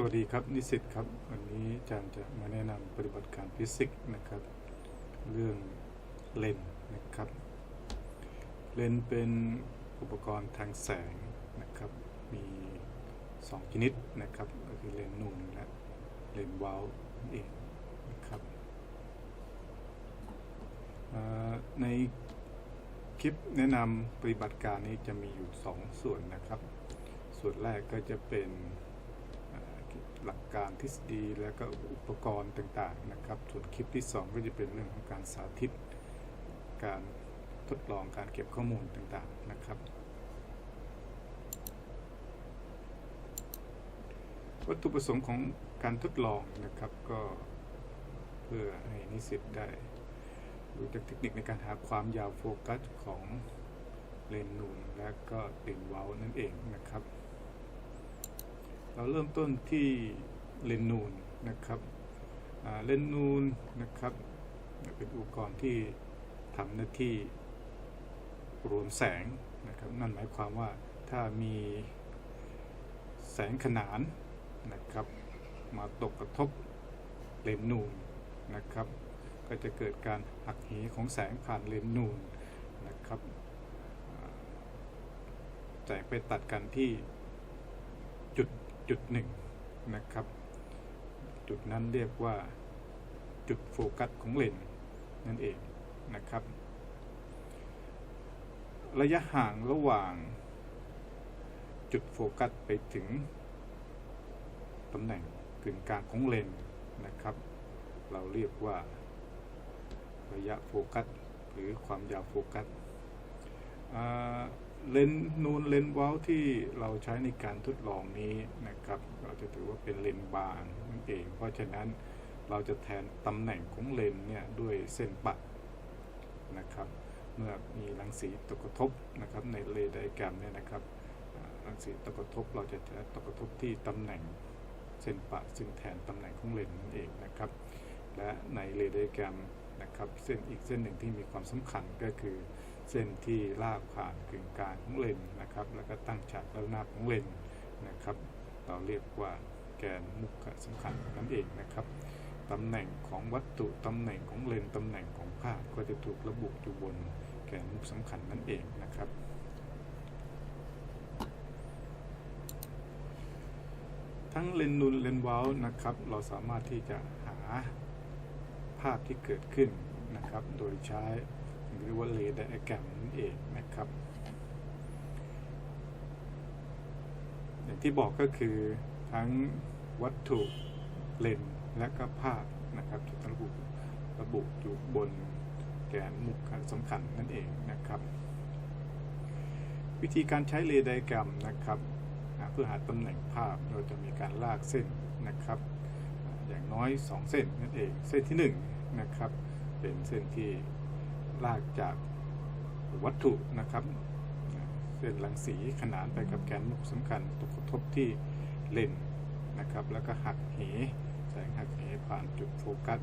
สวัสดีครับนิสิตครับ วันนี้อาจารย์จะมาแนะนำปฏิบัติการฟิสิกส์นะครับ เรื่องเลนส์นะครับ เลนส์เป็นอุปกรณ์ทางแสงนะครับ มี 2 ชนิดนะครับก็คือเลนส์นูนและเลนส์วานั่เองนะครับในคลิปแนะนำปฏิบัติการนี้จะมีอยู่ 2 ส่วนนะครับ ส่วนแรกก็จะเป็น หลักการทฤษฎีและก็อุปกรณ์ต่างๆนะครับ ส่วนคลิปที่ 2 ก็จะเป็นเรื่องของการสาธิต การทดลองการเก็บข้อมูลต่างๆนะครับ วัตถุประสงค์ของการทดลองนะครับก็เพื่อให้นิสิตได้รู้จักเทคนิคในการหาความยาวโฟกัสของเลนส์นูนและก็เลนส์เว้านั่นเองนะครับ เราเริ่มต้นที่เลนนูนนะครับเลนนูนนะครับ เป็นอุปกรณ์ที่ทำหน้าที่รวมแสงนะครับนั่นหมายความว่าถ้ามีแสงขนานนะครับ มาตกกระทบเลนนูนนะครับ ก็จะเกิดการหักเหของแสงผ่านเลนนูนนะครับอ่าแสงไปตัดกันที่จุด จุดหนึ่งนะครับ จุดนั้นเรียกว่าจุดโฟกัสของเลนส์นั่นเองนะครับ ระยะห่างระหว่างจุดโฟกัสไปถึงตำแหน่งกึ่งกลางของเลนส์นะครับ เราเรียกว่าระยะโฟกัสหรือความยาวโฟกัส เลนส์นูนเลนส์ว้าที่เราใช้ในการทดลองนี้นะครับเราจะถือว่าเป็นเลนส์บางนั่นเอง เพราะฉะนั้นเราจะแทนตำแหน่งของเลนส์เนี่ยด้วยเส้นปัดนะครับเมื่อมีรังสีตกกระทบนะครับในเรดาร์แกรมเนี่ยนะครับรังสีตกกระทบเราจะจะตกกระทบที่ตำแหน่งเส้นปะซึ่งแทนตำแหน่งของเลนส์นั่นเองนะครับ และในเรดาร์แกรมนะครับเส้นอีกเส้นหนึ่งที่มีความสำคัญก็คือ เส้นที่ลากผ่านกึ่งกลางของเลนนะครับ แล้วก็ตั้งฉากระนาของเลนนะครับ เราเรียกว่าแกนมุขสำคัญนั่นเองนะครับตำแหน่งของวัตถุตำแหน่งของเลนตำแหน่งของภาพก็จะถูกระบุอยู่บนแกนมุขสำคัญนั่นเองนะครับทั้งเลนนูนเลนเว้านะครับ เราสามารถที่จะหาภาพที่เกิดขึ้นนะครับ โดยใช้ เรียกว่าเรดาร์แกรมนั่นเองนะครับ อย่างที่บอกก็คือทั้งวัตถุเลนและก็ภาพนะครับที่ระบุระบุอยู่บนแกนมุขสำคัญนั่นเองนะครับ วิธีการใช้เรดาร์แกรมนะครับเพื่อหาตำแหน่งภาพเราจะมีการลากเส้นนะครับอ่าอย่างน้อย 2 เส้นนั่นเอง เส้นที่ 1 นะครับ เป็นเส้นที่ ลากจากวัตถุนะครับเส้นรังสีขนานไปกับแกนมุขสำคัญตกกระทบที่เลนนะครับ แล้วก็หักเหแสงหักเหผ่านจุดโฟกัส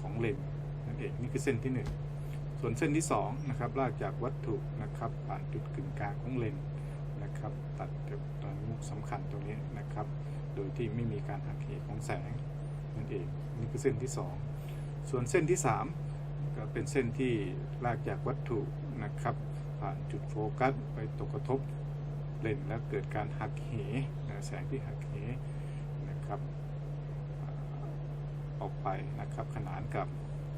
ของเลนนั่นเองนี่คือเส้นที่ 1 ส่วนเส้นที่2นะครับลากจากวัตถุนะครับผ่านจุดกึ่งกลางของเลนนะครับ ตัดกับตอนมุกสำคัญตรงนี้นะครับ โดยที่ไม่มีการหักเหของแสงนั่นเองนี่คือเส้นที่ 2 ส่วนเส้นที่ 3 ก็เป็นเส้นที่ลากจากวัตถุนะครับ ผ่านจุดโฟกัสไปตกกระทบเลนแล้วเกิดการหักเหนะแสงที่หักเหนะครับออกไปนะครับ ขนานกับ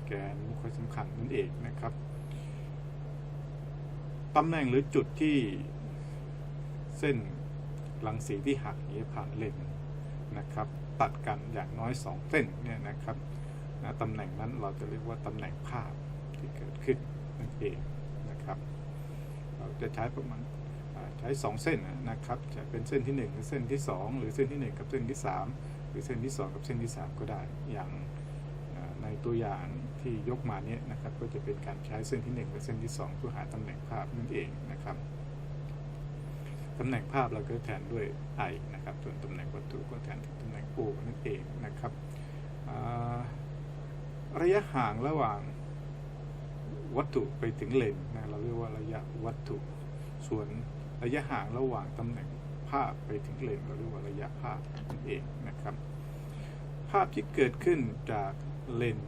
แกนมุขสำคัญนั่นเองนะครับตำแหน่งหรือจุดที่เส้นรังสีที่หักเหผ่านเลนนะครับ ตัดกันอย่างน้อย 2 เส้นเนี่ยนะครับ ตำแหน่งนั้นเราจะเรียกว่าตำแหน่งภาพที่เกิดขึ้นนั่นเองนะครับ เราจะใช้ประมาณใช้ 2 เส้นนะครับ จะเป็นเส้นที่1หรือเส้นที่ 2 หรือเส้นที่ 1 กับเส้นที่ 3 หรือเส้นที่ 2 กับเส้นที่ 3 ก็ได้ อย่างในตัวอย่างที่ยกมาเนี้นะครับ ก็จะเป็นการใช้เส้นที่ 1 และเส้นที่ 2 เพื่อหาตำแหน่งภาพนั่นเองนะครับตำแหน่งภาพเราก็แทนด้วย i นะครับ ส่วนตำแหน่งวัตถุก็แทนที่ตำแหน่ง o นั่นเองนะครับ ระยะห่างระหว่างวัตถุไปถึงเลนนะเราเรียกว่าระยะวัตถุ ส่วนระยะห่างระหว่างตำแหน่งภาพไปถึงเลนเราเรียกว่าระยะภาพนั่นเองนะครับ ภาพที่เกิดขึ้นจากเลน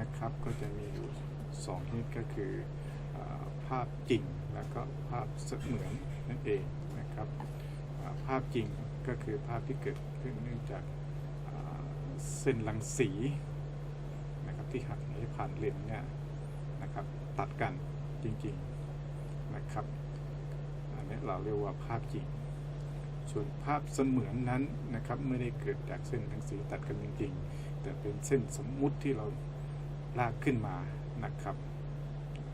นะครับก็จะมีอยู่สองชนิดก็คืออภาพจริงแล้วก็ภาพเสมือนนั่นเองนะครับภาพจริงก็คือภาพที่เกิดขึ้นเนื่องจากเส้นรังสี ที่หักเหผ่านเลนเนี่ยนะครับตัดกันจริงๆนะครับอันนี้เราเรียกว่าภาพจริง ส่วนภาพเสมือนนั้นนะครับไม่ได้เกิดจากเส้นรังสีตัดกันจริงๆ แต่เป็นเส้นสมมุติที่เราลากขึ้นมานะครับ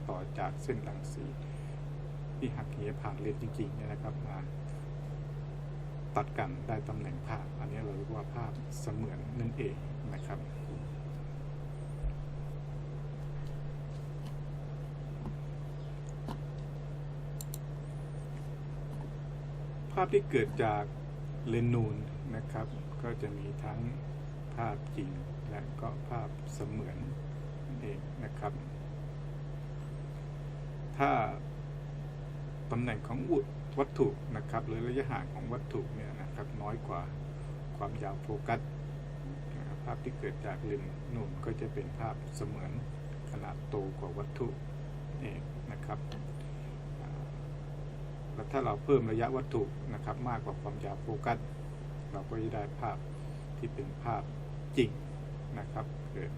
ต่อจากเส้นรังสีที่หักเหผ่านเลนจริงๆเนี่ยนะครับมาตัดกันได้ตำแหน่งภาพ อันนี้เราเรียกว่าภาพเสมือนนั่นเองนะครับ ภาพที่เกิดจากเลนนูนนะครับ ก็จะมีทั้งภาพจริงและก็ภาพเสมือนนั่นเองนะครับ ถ้าตำแหน่งของวัตถุนะครับหรือระยะห่างของวัตถุเนี่ยนะครับน้อยกว่าความยาวโฟกัสภาพที่เกิดจากเลนส์นูนก็จะเป็นภาพเสมือนขนาดโตกว่าวัตถุเองนะครับ แล้วถ้าเราเพิ่มระยะวัตถุนะครับมากกว่าความยาวโฟกัสเราก็จะได้ภาพที่เป็นภาพจริงนะครับเกิด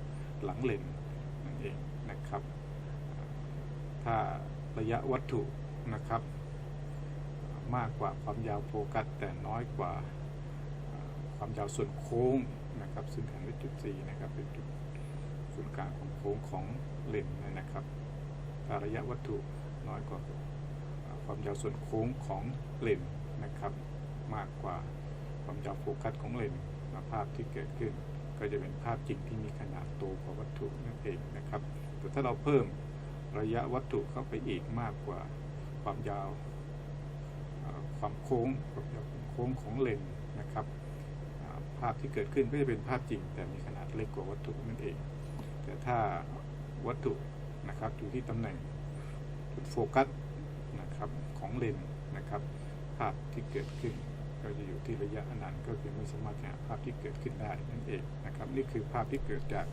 หลังเลนนั่นเองนะครับ ถ้าระยะวัตถุนะครับ มากกว่าความยาวโฟกัส แต่น้อยกว่าความยาวส่วนโค้งนะครับซึ่งแทนด้วยจุด 4 นะครับเป็นจุดศูนย์กลางของโค้งของเลนนะครับถ้าระยะวัตถุน้อยกว่า ความยาวส่วนโค้งของเลนส์นะครับ มากกว่าความยาวโฟกัสของเลนส์ภาพที่เกิดขึ้น ก็จะเป็นภาพจริงที่มีขนาดโตกว่าวัตถุนั่นเองนะครับแต่ถ้าเราเพิ่มระยะวัตถุเข้าไปอีกมากกว่าความยาวความโค้งความยาวโค้งของเลนส์นะครับภาพที่เกิดขึ้นก็จะเป็นภาพจริง แต่มีขนาดเล็กกว่าวัตถุนั่นเอง แต่ถ้าวัตถุนะครับอยู่ที่ตำแหน่งจุดโฟกัส ของเลนส์นะครับภาพที่เกิดขึ้น ก็จะอยู่ที่ระยะอนันต์ก็คือไม่สามารถหาภาพที่เกิดขึ้นได้นั่นเองนะครับ นี่คือภาพที่เกิดจาก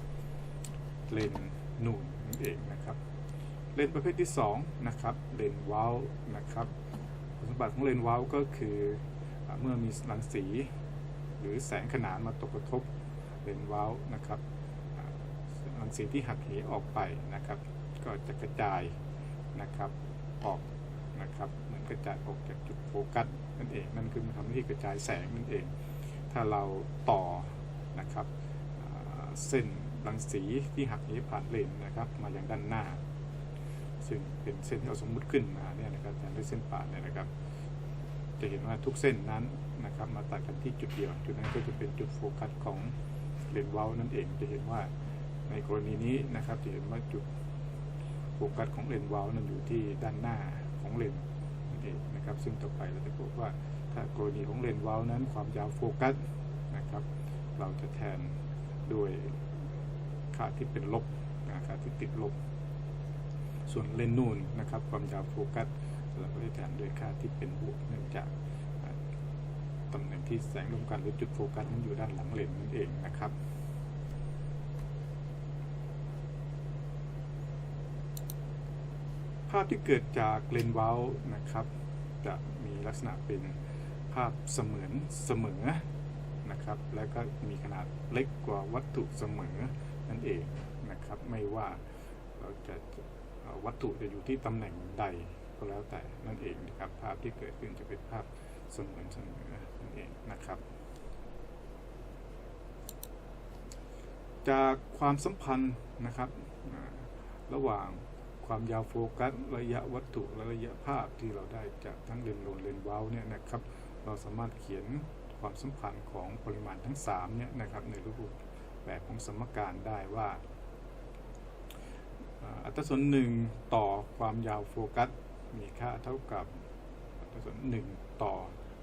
เลนส์นูนนั่นเองนะครับ เลนส์ประเภทที่2นะครับเลนส์วาลนะครับคุณสมบัติของเลนส์วาลก็คือเมื่อมีรังสี หรือแสงขนานมาตกกระทบเลนส์วาลนะครับรังสีที่หักเหออกไปนะครับ ก็จะกระจายนะครับออก นะครับเหมือนกระจายออกจากจุดโฟกัสนั่นเองนั่นคือมันทำหน้าที่กระจายแสงนั่นเอง ถ้าเราต่อนะครับเส้นรังสีที่หักเหผ่านเลนนะครับ มาอย่างด้านหน้า ซึ่งเป็นเส้นที่เราสมมุติขึ้นมาเนี่ยนะครับแทนด้วยเส้นปาดเนี่ยนะครับ จะเห็นว่าทุกเส้นนั้นนะครับ มาตัดกันที่จุดเดียวจุดนั้นก็จะเป็นจุดโฟกัสของเลนส์เว้านั่นเองจะเห็นว่าในกรณีนี้นะครับจะเห็นว่าจุดโฟกัสของเลนส์เว้านั้นอยู่ที่ด้านหน้า ของเลนส์นั่นเองนะครับ ซึ่งต่อไปเราจะพบว่าถ้ากรณีของเลนส์เว้านั้นความยาวโฟกัสนะครับ เราจะแทนด้วยค่าที่เป็นลบค่าที่ติดลบ ส่วนเลนส์นูนนะครับความยาวโฟกัสเราก็จะแทนด้วยค่าที่เป็นบวกเนื่องจากตำแหน่งที่แสงรวมกันหรือจุดโฟกัสนั้นอยู่ด้านหลังเลนส์นั่นเองนะครับ ภาพที่เกิดจากเลนส์เว้านะครับ จะมีลักษณะเป็นภาพเสมือนเสมอนะครับ และก็มีขนาดเล็กกว่าวัตถุเสมอนั่นเองนะครับ ไม่ว่าเราจะวัตถุจะอยู่ที่ตำแหน่งใดก็แล้วแต่นั่นเองนะครับ ภาพที่เกิดขึ้นจะเป็นภาพเสมือนเสมอนั่นเองนะครับ จากความสัมพันธ์นะครับระหว่าง ความยาวโฟกัส ระยะวัตถุและระยะภาพที่เราได้จากทั้งเลนส์โลนเลนส์เว้าเนี่ยนะครับเราสามารถเขียนความสัมพันธ์ของปริมาณทั้ง3เนี่ยนะครับในรูปแบบของสมการได้ว่าอัตราส่วนหนึ่งต่อความยาวโฟกัส มีค่าเท่ากับอัตราส่วนหนึ่งต่อ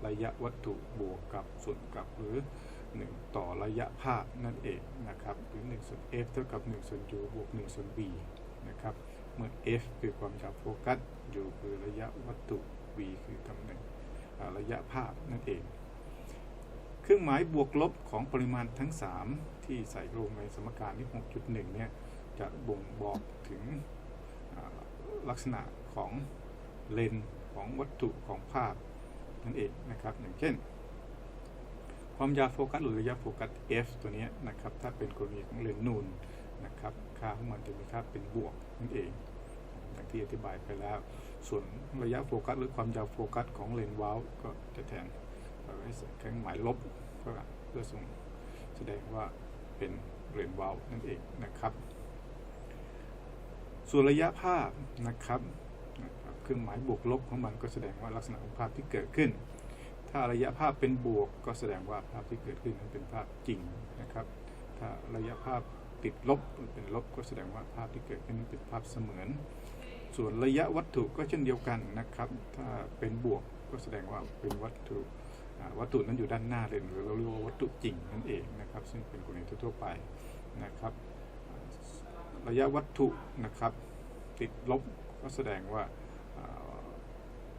ระยะวัตถุบวกกับส่วนกลับหรือ 1 ต่อระยะภาพนั่นเองนะครับหรือ1ส่วน f เท่ากับ1ส่วน u บวก1ส่วน v นะครับ เมื่อ f คือความยาวโฟกัส u คือระยะวัตถุ v คือตำแหน่งระยะภาพนั่นเอง เครื่องหมายบวกลบของปริมาณทั้ง 3 ที่ใส่ลงในสมการที่6.1 เนี่ย จะบ่งบอกถึงลักษณะของเลนของวัตถุของภาพนั่นเองนะครับ อย่างเช่น ความยาวโฟกัสหรือระยะโฟกัส f ตัวเนี้ยนะครับ ถ้าเป็นกรณีของเลนนูน นะครับ ค่าของมันจะมีค่าเป็นบวกนั่นเองอย่างที่อธิบายไปแล้ว ส่วนระยะโฟกัสหรือความยาวโฟกัสของเลนส์วาลก็จะแทนเอาไว้ใส่เครื่องหมายลบเพื่อส่งแสดงว่าเป็นเลนส์วาลนั่นเองนะครับ ส่วนระยะภาพนะครับนะครับเครื่องหมายบวกลบของมันก็แสดงว่าลักษณะของภาพที่เกิดขึ้น ถ้าระยะภาพเป็นบวกก็แสดงว่าภาพที่เกิดขึ้นนั้นเป็นภาพจริงนะครับ ถ้าระยะภาพ ติดลบเป็นลบก็แสดงว่าภาพที่เกิดขึ้นเป็นภาพเสมือน ส่วนระยะวัตถุก็เช่นเดียวกันนะครับ ถ้าเป็นบวกก็แสดงว่าเป็นวัตถุวัตถุนั้นอยู่ด้านหน้าเลนหรือเราเรียกว่าวัตถุจริงนั่นเองนะครับ ซึ่งเป็นกรณีทั่วไปนะครับ ระยะวัตถุนะครับ ติดลบก็แสดงว่า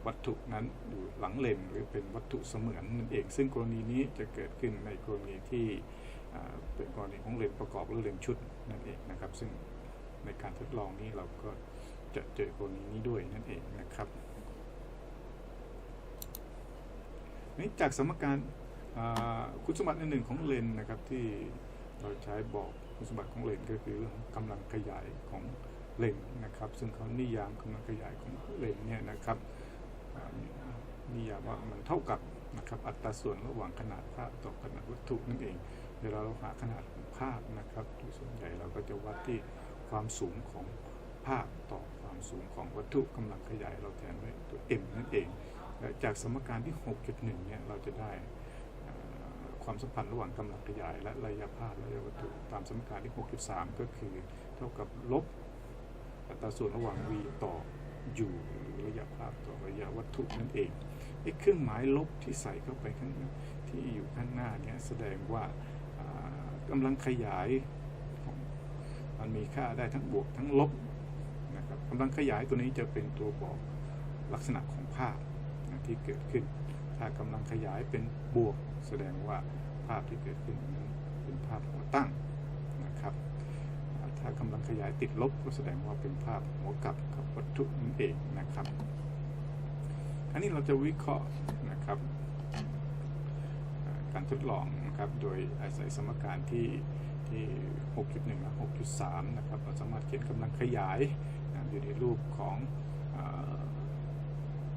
วัตถุนั้นอยู่หลังเลนหรือเป็นวัตถุเสมือนนั่นเอง ซึ่งกรณีนี้จะเกิดขึ้นในกรณีที่ เป็นกรณีของเลนประกอบหรือเลนชุดนั่นเองนะครับ ซึ่งในการทดลองนี้เราก็จะเจอกรณีนี้ด้วยนั่นเองนะครับนี่จากสมการคุณสมบัติอันหนึ่งของเลนนะครับที่เราใช้บอกคุณสมบัติของเลนก็คือเรื่องกำลังขยายของเลนนะครับ ซึ่งเขานิยามกำลังขยายของเลนเนี่ยนะครับนิยามว่ามันเท่ากับนะครับอัตราส่วนระหว่างขนาดภาพต่อขนาดวัตถุนั่นเอง เวลาเราหาขนาดของภาพนะครับโดยส่วนใหญ่เราก็จะวัดที่ความสูงของภาพต่อความสูงของวัตถุกำลังขยายเราแทนด้วยตัว m นั่นเอง จากสมการที่ 6.1 เนี่ยเราจะได้ความสัมพันธ์ระหว่างกำลังขยาย และระยะภาพและระยะวัตถุตามสมการที่ 6.3 ก็คือเท่ากับลบอัตราส่วนระหว่าง v ต่อ u หรือระยะภาพต่อระยะวัตถุนั่นเองไอ้เครื่องหมายลบที่ใส่เข้าไปข้างที่อยู่ข้างหน้าเนี่ยแสดงว่า กำลังขยาย มันมีค่าได้ทั้งบวกทั้งลบนะครับกำลังขยายตัวนี้จะเป็นตัวบอกลักษณะของภาพนะที่เกิดขึ้น ถ้ากำลังขยายเป็นบวกแสดงว่าภาพที่เกิดขึ้นนั้นเป็นภาพหัวตั้งนะครับ ถ้ากำลังขยายติดลบก็แสดงว่าเป็นภาพหัวกลับกับวัตถุนั่นเองนะครับ อันนี้เราจะวิเคราะห์นะครับ การทดลองนะครับโดยอาศัยสมการที่ที่ 6.1 และ 6.3 นะครับเราสามารถเขียนกำลังขยายนะอยู่ในรูปของอ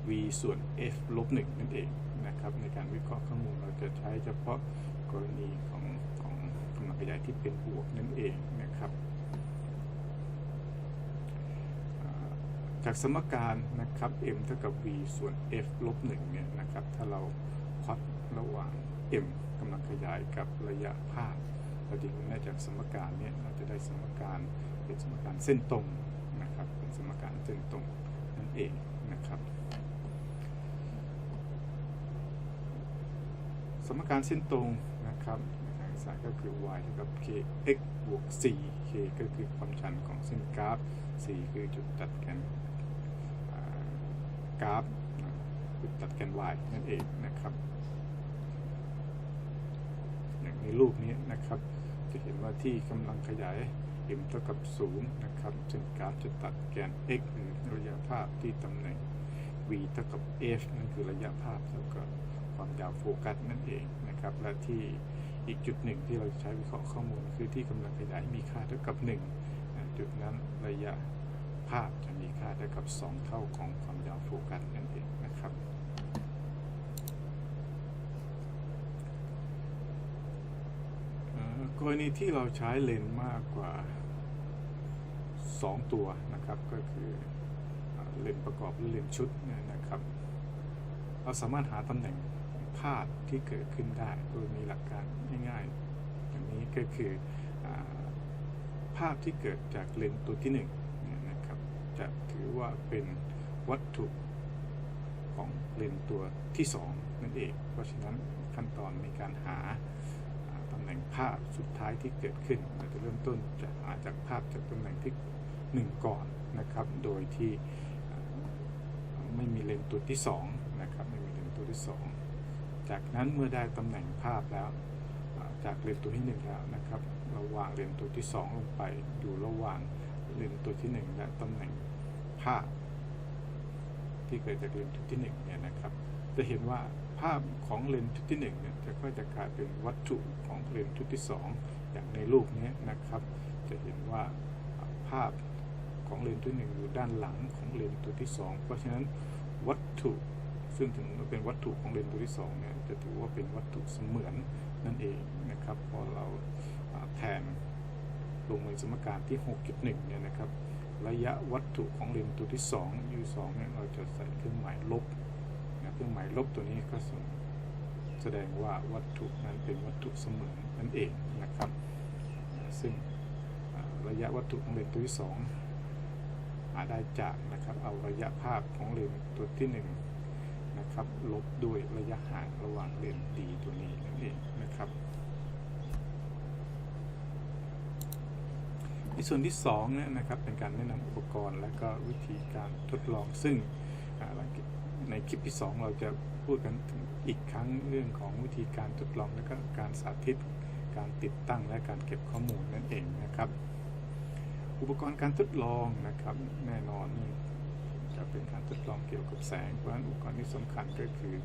v ส่วน f ลบ 1 นั่นเองนะครับในการวิเคราะห์ข้อมูลเราจะใช้เฉพาะกรณีของของกำลังขยายที่เป็นบวกนั่นเองนะครับจากสมการนะครับ m เท่ากับ v ส่วน f ลบ 1 เนี่ยนะครับ ถ้าเราพล็อตระหว่าง m กำลังขยายกับระยะภาพเราจะเห็นได้จากสมการเนี่ยเราจะได้สมการเป็นสมการเส้นตรงนะครับเป็นสมการเส้นตรงนั่นเองนะครับ สมการเส้นตรงนะครับทางศาสตร์ก็คือ y เท่ากับ k x บวก c k ก็คือความชันของเส้นกราฟ c คือจุดตัดกันกราฟจุดตัดกัน y นั่นเองนะครับ ในรูปนี้นะครับ จะเห็นว่าที่กำลังขยาย m เท่ากับ 0 นะครับเส้นกราฟจะตัดแกน x หรือระยะภาพที่ตำแหน่ง v เท่ากับ f นั่นคือระยะภาพเท่ากับความยาวโฟกัสนั่นเองนะครับ และที่อีกจุดหนึ่งที่เราจะใช้วิเคราะห์ข้อมูล คือที่กำลังขยายมีค่าเท่ากับ1นะจุดนั้นระยะภาพจะมีค่าเท่ากับ 2 เท่าของความยาวโฟกัสนั่นเองนะครับเอ่อ กรณีที่เราใช้เลนมากกว่า 2 ตัวนะครับ ก็คือเลนประกอบหรือเลนชุดนี่นะครับ เราสามารถหาตำแหน่งภาพที่เกิดขึ้นได้โดยมีหลักการง่ายๆอย่างนี้ก็คืออภาพที่เกิดจากเลนตัวที่1นี่นะครับ จะถือว่าเป็นวัตถุของเลนตัวที่ 2 นั่นเอง เพราะฉะนั้นขั้นตอนในการหา น่งภาพสุดท้ายที่เกิดขึ้น เราจะเริ่มต้นจะหาจากภาพจากตำแหน่งที่ 1 ก่อนนะครับ โดยที่ไม่มีเลนส์ตัวที่2นะครับไม่มีเลนส์ตัวที่สองจากนั้นเมื่อได้ตำแหน่งภาพแล้ว จากเลนส์ตัวที่หนึ่งแล้วนะครับเราวางเลนส์ตัวที่สองลงไปอยู่ระหว่างเลนส์ตัวที่หนึ่งและตำแหน่งภาพ ที่เกิดจากเลนส์ชุดที่หนึ่งเนี่ยนะครับ จะเห็นว่า ภาพของเลนส์ชุดที่หนึ่งเนี่ยจะก็จะกลายเป็นวัตถุของเลนส์ชุดที่สองอย่างในรูปนี้นะครับ จะเห็นว่าภาพของเลนส์ที่หนึ่งอยู่ด้านหลังของเลนส์ตัวที่สองเพราะฉะนั้นวัตถุซึ่งถึงเป็นวัตถุของเลนส์ตัวที่สองเนี่ยจะถือว่าเป็นวัตถุเสมือนนั่นเองนะครับ พอเราแทนลงในสมการที่ 6.1 เนี่ยนะครับ ระยะวัตถุของเลนส์ตัวที่ 2 u 2เนี่ยเราจะใส่เครื่องหมายลบ เครื่องหมายลบตัวนี้ก็แสดงว่าวัตถุนั้นเป็นวัตถุเสมือนนั่นเองนะครับ ซึ่งระยะวัตถุของเลนส์ตัวที่2หาได้จากนะครับเอาระยะภาพของเลนส์ตัวที่1นะครับลบด้วยระยะห่างระหว่างเลนส์ดีตัวนี้นั่นเองนะครับในส่วนที่2เนี่ยนะครับเป็นการแนะนำอุปกรณ์และก็วิธีการทดลองซึ่งอ่า ในคลิปที่ 2 เราจะพูดกันถึงอีกครั้งเรื่องของวิธีการทดลองและก็การสาธิต การติดตั้งและการเก็บข้อมูลนั่นเองนะครับ อุปกรณ์การทดลองนะครับแน่นอนจะเป็นการทดลองเกี่ยวกับแสงเพราะฉะนั้นอุปกรณ์ที่สำคัญก็คือ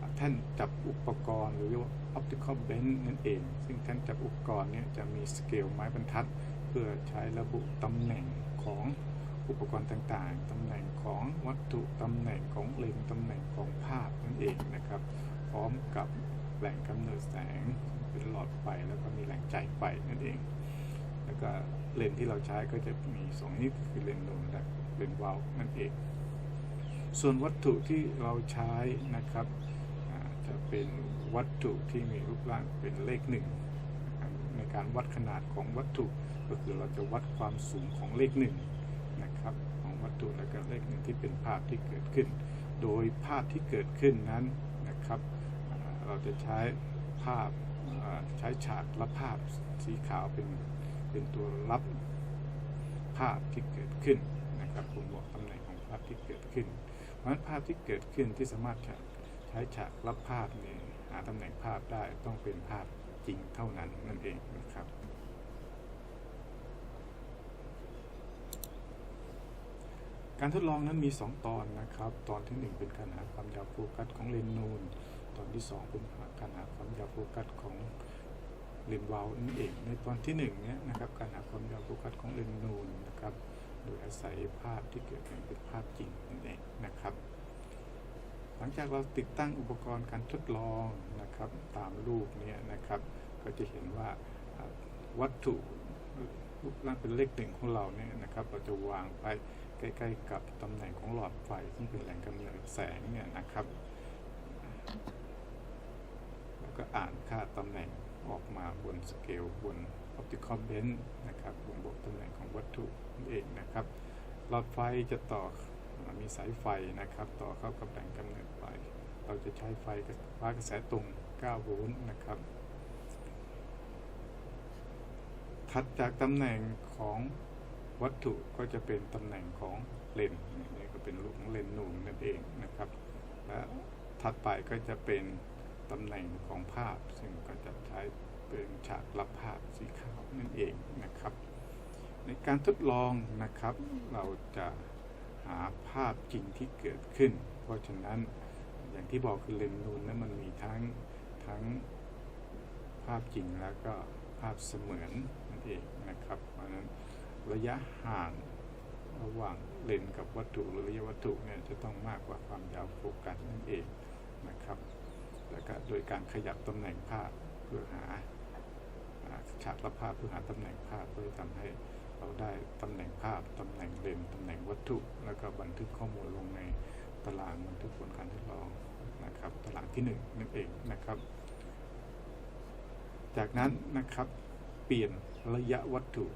อ่าแท่นจับอุปกรณ์หรือเรียกว่า optical bench นั่นเอง ซึ่งแท่นจับอุปกรณ์เนี่ยจะมีสเกลไม้บรรทัด เพื่อใช้ระบุตำแหน่งของอุปกรณ์ต่างๆตำแหน ของวัตถุตำแหน่งของเลนตำแหน่งของภาพนั่นเองนะครับ พร้อมกับแหล่งกำเนิดแสงเป็นหลอดไฟแล้วก็มีแหล่งจ่ายไฟนั่นเอง แล้วก็เลนที่เราใช้ก็จะมีสองนี้คือเลนส์นูนและเลนวาลนั่นเอง ส่วนวัตถุที่เราใช้นะครับจะเป็นวัตถุที่มีรูปร่างเป็นเลขหนึ่งในการวัดขนาดของวัตถุก็คือเราจะวัดความสูงของเลขหนึ่ง ของวัตถุและก็เลขหนึ่งที่เป็นภาพที่เกิดขึ้น โดยภาพที่เกิดขึ้นนั้นนะครับเราจะใช้ภาพใช้ฉากรับภาพสีขาวเป็นเป็นตัวรับภาพที่เกิดขึ้นนะครับผมบอกตำแหน่งของภาพที่เกิดขึ้น เพราะฉะนั้นภาพที่เกิดขึ้นที่สามารถใช้ฉากรับภาพนี่หาตำแหน่งภาพได้ต้องเป็นภาพจริงเท่านั้นนั่นเองนะครับ การทดลองนั้นมี 2 ตอนนะครับ ตอนที่ 1 เป็นการหาความยาวโฟกัสของเลนส์นูน ตอนที่ 2 เป็นการหาความยาวโฟกัสของเลนส์วาลนั่นเอง ในตอนที่1เนี่ยนะครับการหาความยาวโฟกัสของเลนส์นูนนะครับ โดยอาศัยภาพที่เกิดขึ้นเป็นภาพจริงนั่นเองนะครับ หลังจากเราติดตั้งอุปกรณ์การทดลองนะครับตามรูปเนี้นะครับ ก็จะเห็นว่าอ่าวัตถุรูปร่างเป็นเลขหนึ่งของเราเนี่ยนะครับ เราจะวางไป ใกล้ ๆ กับตำแหน่งของหลอดไฟซึ่งเป็นแหล่งกำเนิดแสงเนี่ยนะครับ แล้วก็อ่านค่าตำแหน่งออกมาบนสเกลบน optical bench นะครับบนบวกตำแหน่งของวัตถุนั่นเองนะครับ หลอดไฟจะต่อมีสายไฟนะครับ ต่อเข้ากับแหล่งกำเนิดไฟ เราจะใช้ไฟฟ้ากระแสตรง 9 โวลต์นะครับ ถัดจากตำแหน่งของ วัตถุก็จะเป็นตำแหน่งของเลนนี่ก็เป็นรูปของเลนส์นูนนั่นเองนะครับ และถัดไปก็จะเป็นตำแหน่งของภาพ ซึ่งก็จะใช้เป็นฉากรับภาพสีขาวนั่นเองนะครับ ในการทดลองนะครับ เราจะหาภาพจริงที่เกิดขึ้น เพราะฉะนั้นอย่างที่บอกคือเลนส์นูนนั้นมันมีทั้งทั้งภาพจริงแล้วก็ภาพเสมือนนั่นเองนะครับ เพราะฉะนั้น ระยะห่างระหว่างเลนกับวัตถุหรือระยะวัตถุเนี่ยจะต้องมากกว่าความยาวโฟกัสนั่นเองนะครับ แล้วก็โดยการขยับตำแหน่งภาพเพื่อหาฉากรับภาพเพื่อหาตำแหน่งภาพเพื่อทำให้เราได้ตำแหน่งภาพตำแหน่งเลนตำแหน่งวัตถุ แล้วก็บันทึกข้อมูลลงในตารางบันทึกผลการทดลองนะครับตารางที่หนึ่งนั่นเองนะครับ จากนั้นนะครับเปลี่ยนระยะวัตถุ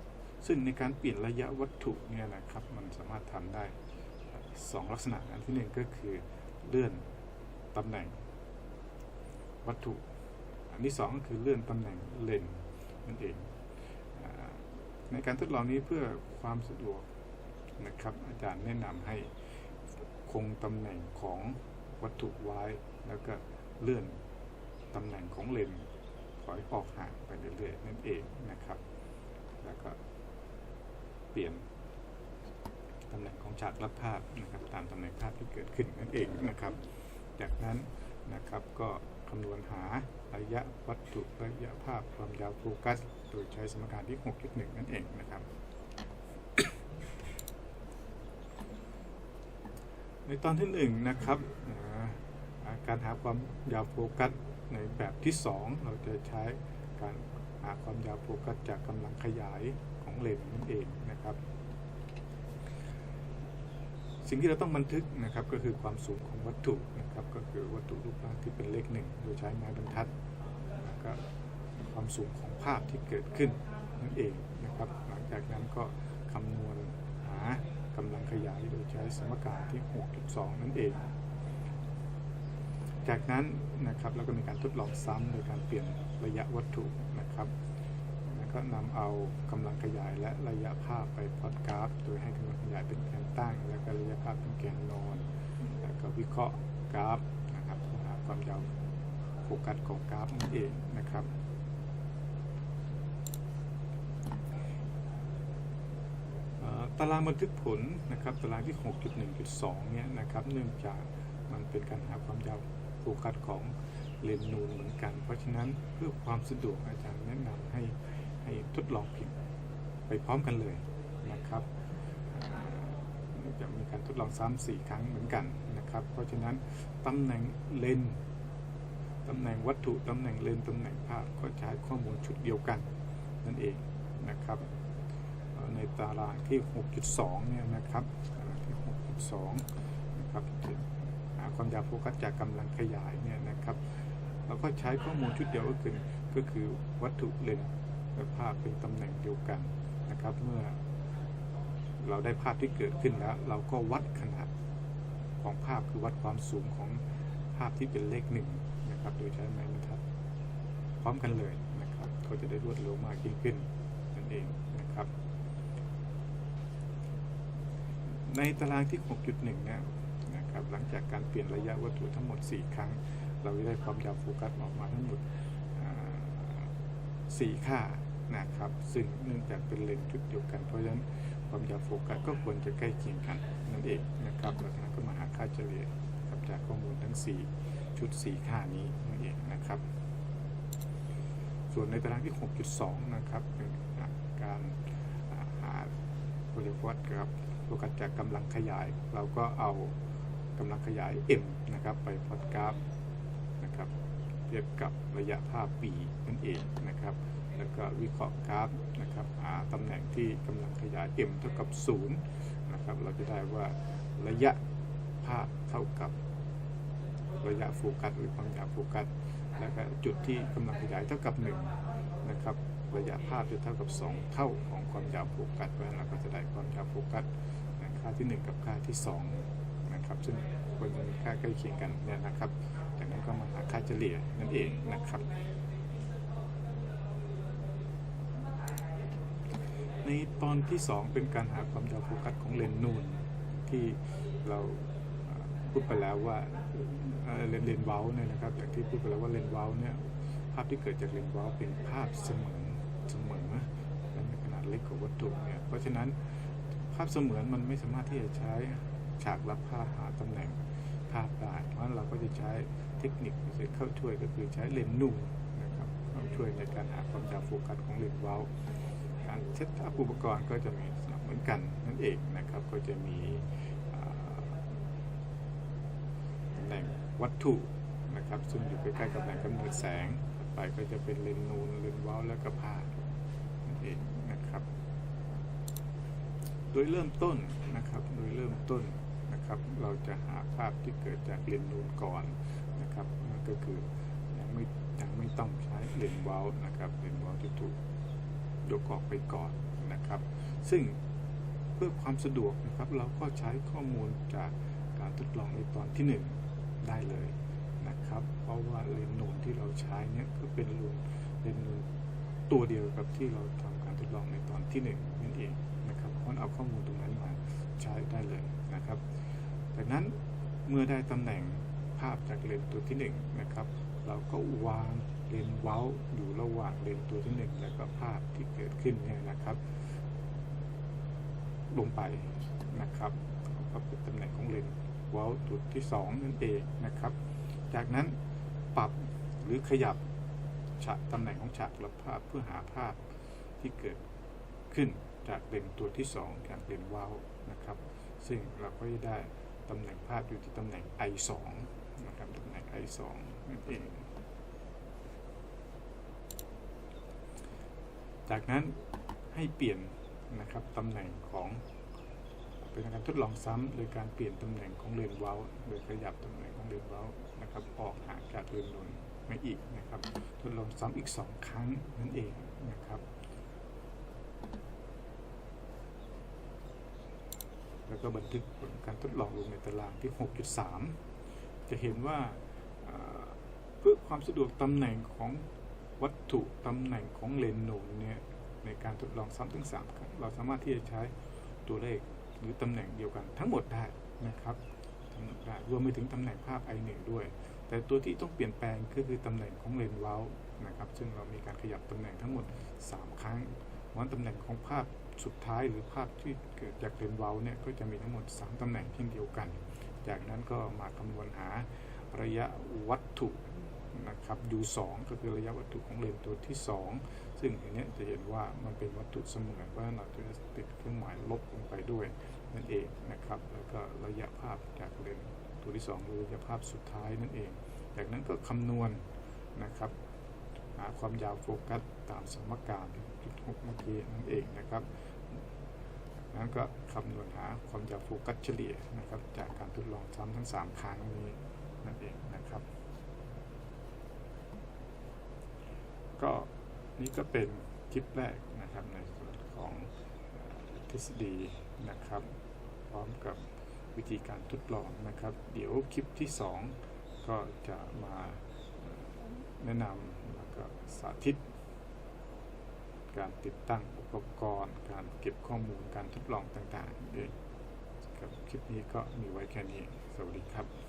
ซึ่งในการเปลี่ยนระยะวัตถุเนี่ยนะครับ มันสามารถทำได้สองลักษณะอันที่หนึ่งก็คือเลื่อนตำแหน่งวัตถุ อันที่สองก็คือเลื่อนตำแหน่งเลนส์นั่นเอง ในการทดลองนี้เพื่อความสะดวกนะครับ อาจารย์แนะนำให้คงตำแหน่งของวัตถุไว้ แล้วก็เลื่อนตำแหน่งของเลนถอยออกห่างไปเรื่อยๆนั่นเองนะครับ แล้วก็ เปลี่ยนตำแหน่งของฉากรับภาพนะครับ ตามตำแหน่งภาพที่เกิดขึ้นนั่นเองนะครับ จากนั้นนะครับก็คำนวณหาระยะวัตถุระยะภาพความยาวโฟกัส โดยใช้สมการที่ 6.1 นั่นเองนะครับ ในตอนที่ 1 นะครับการหาความยาวโฟกัสในแบบที่ 2 เราจะใช้การหาความยาวโฟกัสจากกำลังขยาย ของเลนส์นั่นเองนะครับ สิ่งที่เราต้องบันทึกนะครับก็คือความสูงของวัตถุนะครับก็คือวัตถุรูปร่างที่เป็นเลขหนึ่งโดยใช้ไม้บรรทัดแล้วก็ความสูงของภาพที่เกิดขึ้นนั่นเองนะครับ หลังจากนั้นก็คำนวณหากำลังขยายโดยใช้สมการที่6.2นั่นเองจากนั้นนะครับแล้วก็มีการทดลองซ้ำโดยการเปลี่ยนระยะวัตถุนะ ก็นำเอากำลังขยายและระยะภาพไปพอตกราฟ โดยให้กำลังขยายเป็นแกนตั้ง และก็ระยะภาพเป็นแกนนอน แล้วก็วิเคราะห์กราฟนะครับหาความยาวโฟกัสของกราฟนั่นเองนะครับตารางบันทึกผลนะครับตารางที่ 6.1.2 เนี่ยนะครับเนื่องจากมันเป็นการหาความยาวโฟกัสของเลนส์นูนเหมือนกัน เพราะฉะนั้นเพื่อความสะดวกอาจารย์แนะนำให้ ให้ทดลองผิดไปพร้อมกันเลยนะครับจะมีการทดลองซ้ำสี่ครั้งเหมือนกันนะครับ เพราะฉะนั้นตำแหน่งเลนตำแหน่งวัตถุตำแหน่งเลนตำแหน่งภาพก็ใช้ข้อมูลชุดเดียวกันนั่นเองนะครับ ในตารางที่ 6.2 เนี่ยนะครับที่6.2 นะครับหาความยาวโฟกัสจากกำลังขยายเนี่ยนะครับเราก็ใช้ข้อมูลชุดเดียวก็คือก็คือวัตถุเลน และภาพเป็นตำแหน่งเดียวกันนะครับ เมื่อเราได้ภาพที่เกิดขึ้นแล้ว เราก็วัดขนาดของภาพคือวัดความสูงของภาพที่เป็นเลขหนึ่งนะครับ โดยใช้ไม้บรรทัดพร้อมกันเลยนะครับ ก็จะได้รวดเร็วมากยิ่งขึ้นนั่นเองนะครับ ในตารางที่ 6.1เนี่ยนะครับหลังจากการเปลี่ยนระยะวัตถุทั้งหมด 4 ครั้ง เราได้ความยาวโฟกัสออกมาทั้งหมดอ่า4ค่า นะครับ ซึ่งเนื่องจากเป็นเลนส์ชุดเดียวกัน เพราะฉะนั้นความยาวโฟกัสก็ควรจะใกล้เคียงกันนั่นเองนะครับแล้วจากนั้นก็มาหาค่าเฉลี่ยครับจากข้อมูลทั้ง 4 ชุด 4 ค่านี้นั่นเองนะครับ ส่วนในตารางที่ 6.2 นะครับเป็นการหาโปรเจกต์วัดครับโฟกัสจากกำลังขยาย เราก็เอากำลังขยาย m นะครับไปพอตกราฟนะครับเทียบกับระยะภาพ b นั่นเองนะครับ แล้วก็วิเคราะห์กราฟนะครับหาตำแหน่งที่กำลังขยาย m เท่ากับ0นะครับเราจะได้ว่าระยะภาพเท่ากับระยะโฟกัสหรือความยาวโฟกัสแล้วก็จุดที่กำลังขยายเท่ากับ1นะครับระยะภาพจะเท่ากับ 2 เท่าของความยาวโฟกัสเพราะฉะนั้นเราก็จะได้ความยาวโฟกัสค่าที่ 1 กับค่าที่2นะครับซึ่งควรจะมีค่าใกล้เคียงกันเนี่ยนะครับจากนั้นก็มาหาค่าเฉลี่ยนั่นเองนะครับ ในตอนที่ 2 เป็นการหาความยาวโฟกัสของเลนส์นูนที่เราพูดไปแล้วว่าเลนเลนเว้าเนี่ยนะครับอย่างที่พูดไปแล้วว่าเลนเว้าเนี่ยภาพที่เกิดจากเลนเว้าเป็นภาพเสมือนเสมือและมีขนาดเล็กกว่าวัตถุเนี่ยเพราะฉะนั้นภาพเสมือนมันไม่สามารถที่จะใช้ฉากรับภาพหาตำแหน่งภาพได้เพราะฉะนั้นเราก็จะใช้เทคนิคพิเศษเข้าช่วยก็คือใช้เลนส์นูนนะครับเข้าช่วยในการหาความยาวโฟกัสของเลนเว้า การเซตอัพอุปกรณ์ก็จะมีเหมือนกันนั่นเองนะครับ ก็จะมีตำแหน่งวัตถุนะครับซึ่งอยู่ใกล้ๆกับแหล่งกำเนิดแสงต่อไปก็จะเป็นเลนนูนเลนว้าและก็พาดนั่นเองนะครับ โดยเริ่มต้นนะครับโดยเริ่มต้นนะครับ เราจะหาภาพที่เกิดจากเลนนูนก่อนนะครับนั่นก็คือยังไม่ยังไม่ต้องใช้เลนว้านะครับเลนว้าที่ถูก ยกออกไปก่อนนะครับ ซึ่งเพื่อความสะดวกนะครับ เราก็ใช้ข้อมูลจากการทดลองในตอนที่ 1 ได้เลยนะครับ เพราะว่าเลนส์นูนที่เราใช้เนี่ยก็เป็นเลนเลนส์นูนตัวเดียวกับที่เราทำการทดลองในตอนที่ 1 นั่นเองนะครับเพราะเอาข้อมูลตรงนั้นมาใช้ได้เลยนะครับ จากนั้นเมื่อได้ตำแหน่งภาพจากเลนส์ตัวที่หนึ่งนะครับ เราก็วางเลนเว้าอยู่ระหว่างเลนตัวที่หนึ่งและก็ภาพที่เกิดขึ้นเนี่ยนะครับ ลงไปนะครับก็เป็นตำแหน่งของเลนเว้าจุดที่สองนั่นเองนะครับ จากนั้นปรับหรือขยับฉากตำแหน่งของฉากและภาพเพื่อหาภาพที่เกิดขึ้นจากเลนตัวที่สองจากเลนเว้านะครับ ซึ่งเราก็จะได้ตำแหน่งภาพอยู่ที่ตำแหน่ง i2 นะครับตำแหน่ง i2 นั่นเอง จากนั้นให้เปลี่ยนนะครับตำแหน่งของเป็นการทดลองซ้ำโดยการเปลี่ยนตำแหน่งของเลนส์เว้าโดยขยับตำแหน่งของเลนส์เว้านะครับออกห่างจากเลนส์นนมาอีกนะครับ ทดลองซ้ำอีก 2 ครั้งนั่นเองนะครับ แล้วก็บันทึกผลการทดลองลงในตารางที่ 6.3 จะเห็นว่า ความสะดวกตำแหน่งของวัตถุตำแหน่งของเลนส์โนนเนี่ยในการทดลองซ้ำถึง3ครั้งเราสามารถที่จะใช้ตัวเลขหรือตำแหน่งเดียวกันทั้งหมดได้นะครับทั้งหมดได้รวมไปถึงตำแหน่งภาพ i1 ด้วย แต่ตัวที่ต้องเปลี่ยนแปลงก็คือตำแหน่งของเลนส์เว้านะครับซึ่งเรามีการขยับตำแหน่งทั้งหมด 3 ครั้งเพราะนั้นตำแหน่งของภาพสุดท้ายหรือภาพที่เกิดจากเลนส์เว้าเนี่ยก็จะมีทั้งหมด 3ตำแหน่งเช่นเดียวกัน จากนั้นก็มาคำนวณหาระยะวัตถุ นะครับ U2 ก็คือระยะวัตถุของเลนส์ตัวที่ 2 ซึ่งอันเนี้จะเห็นว่ามันเป็นวัตถุเสมือนว่าเราจะติดเครื่องหมายลบลงไปด้วยนั่นเองนะครับ แล้วก็ระยะภาพจากเลนส์ตัวที่2หรือระยะภาพสุดท้ายนั่นเอง จากนั้นก็คำนวณนะครับหาความยาวโฟกัสตามสมการจุดหกเมื่อกี้นั่นเองนะครับนั้นก็คำนวณหาความยาวโฟกัสเฉลี่ยนะครับ จากการทดลองซ้ำทั้ง 3 ครั้งนี้นั่นเองนะครับ ก็นี่ก็เป็นคลิปแรกนะครับในส่วนของทฤษฎีนะครับ พร้อมกับวิธีการทดลองนะครับ เดี๋ยวคลิปที่ 2 ก็จะมาแนะนำแล้วก็สาธิต การติดตั้งอุปกรณ์ การเก็บข้อมูลการทดลองต่างๆเองครับคลิปนี้ก็มีไว้แค่นี้ สวัสดีครับ